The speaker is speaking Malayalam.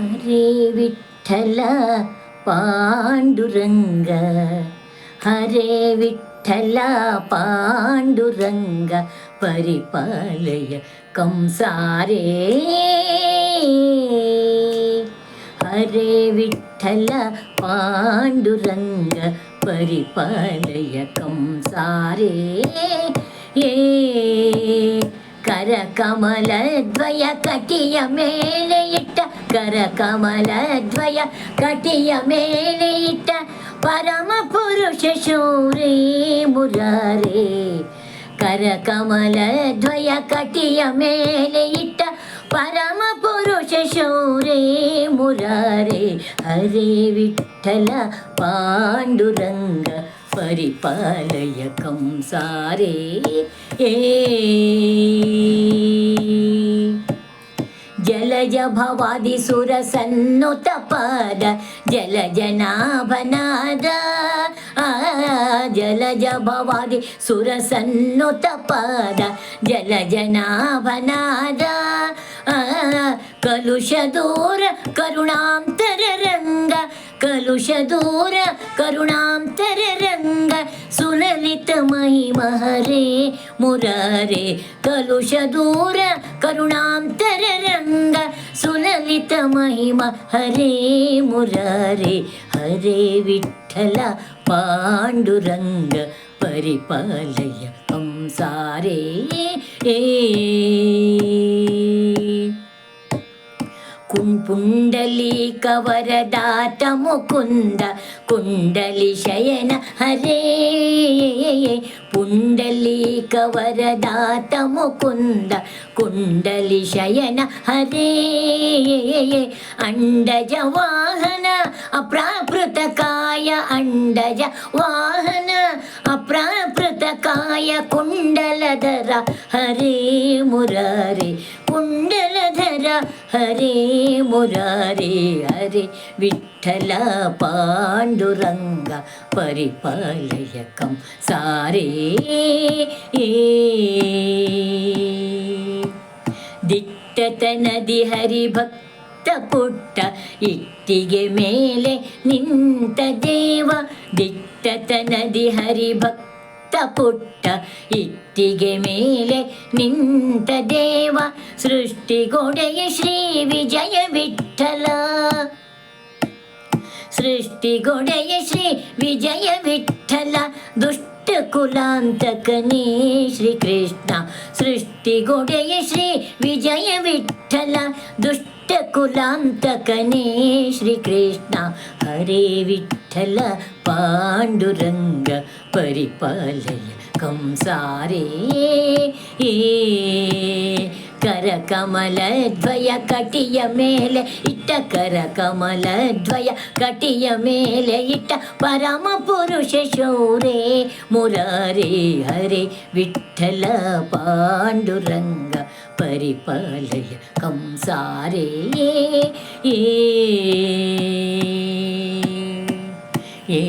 ஹரே விட்டல பாண்டுரங்க. ஹரே விட்டல பாண்டுரங்க. பரிபாலய கம்சாரே. ஹரே விட்டல பாண்டுரங்க. பரிபாலய கம்சாரே. ஏ കരകമലദ്വയ കട്ടിയ മേലയിട്ട കരകമലദ്വയ കട്ടിയ മേലയിട്ട പരമപുരുഷ ശൂരേ മുരാരേ. കരകമലദ്വയ കട്ടിയ മേലയിട്ട പരമപുരുഷ ശൂരേ മുരാരേ. ഹരേ വിട്ടല പാണ്ഡുരംഗ പരിപാലയ സാരേ. ഏ ഭവാദി സുരസന്നുത പദ ജല ജനാഭനാദ ജല ജവാദി സുരസന്നുത പദ ജല ജനാഭനാദ കലുഷദൂര കരുണാന്തര രംഗ കലുഷദൂര കരുണാന്തര രംഗ സുലലിത മഹിമഹരേ മുരാരേ കലുഷദൂര കരുണാന്തര രംഗ ಸುರ ಸನ್ನುತ ಪಾದ ಜಲ ಜನಾಭನಾದ ಆ ಕಲುಷ ದೂರ ಕರುಣಾಂತರ ರಂಗ ಕಲುಷ ದೂರ ಕರುಣಾಂತರ ರಂಗ ಸುಲಲಿತ ಮಹಿಮ ಹರೇ ಮುರಾರೇ ಕಲುಷ ದೂರ ಕರುಣಾಂತರ ರಂಗ ಸುಲಲಿತ ಮಹಿಮ ಹರೇ ಮುರಾರೇ ಹರೇ ವಿಠಲ ಪಾಂಡುರಂಗ ಪರಿಪಾಲಯ ಕಂಸಾರೇ ಏ కుంపుండలీక వరదాత ముకుంద కుండలి శయన హరే. పుండలీక వరదాత ముకుంద కుండలి శయన హరే. అండజ వాహన అప్రాపృతకాయ అండజ వాహన అప్రాపృతకాయ కుండలధర హరే మురారే. కుండల ಮುರಾರಿ ಕುಂಡಲಧರ ಹರೇ ಮುರಾರಿ ಹರೇ ವಿಠಲ ಪಾಂಡುರಂಗ ಪರಿಪಾಲಯ ಕಂ ಸಾರೇ ದಿಟ್ಟತನದಿ ಹರಿಭಕ್ತ ಪುಟ್ಟ ಇಟ್ಟಿಗೆ ಮೇಲೆ ನಿಂತ ದೇವ ದಿಟ್ಟತನದಿ ಹರಿಭಕ್ತ ಪುಟ್ಟ ಇಟ್ಟಿಗೆ ಮೇಲೆ ನಿಂತ ದೇವ ಸೃಷ್ಟಿಗೊಡೆಯ ಶ್ರೀ ವಿಜಯ ವಿಠಲ ಸೃಷ್ಟಿಗೊಡೆಯ ಶ್ರೀ ವಿಜಯ ವಿಠಲ ದುಷ್ಟ ಕುಲಾಂತಕನೇ ಶ್ರೀ ಕೃಷ್ಣ ಸೃಷ್ಟಿಗೊಡೆಯ ಶ್ರೀ ವಿಜಯ ವಿಠಲ ದುಷ್ಟ ಕುಲಾಂತಕನೇ ಶ್ರೀ ಕೃಷ್ಣ ಹರೇ ವಿಠಲ ಪಾಂಡುರಂಗ ಪರಿಪಾಲಯ ಕಂಸಾರೇ ಏ ಕರಕಮಲದ್ವಯ ಕಟಿಯ ಮೇಲೆ ಇಟ್ಟ ಕರಕಮಲದ್ವಯ ಕಟಿಯ ಮೇಲೆ ಇಟ್ಟ ಪರಮ ಪುರುಷ ಶೌರೇ ಮುರಾರೇ ಹರೇ ವಿಠಲ ಪಾಂಡುರಂಗ పరిపాలయ కంసారే ఏ ఏ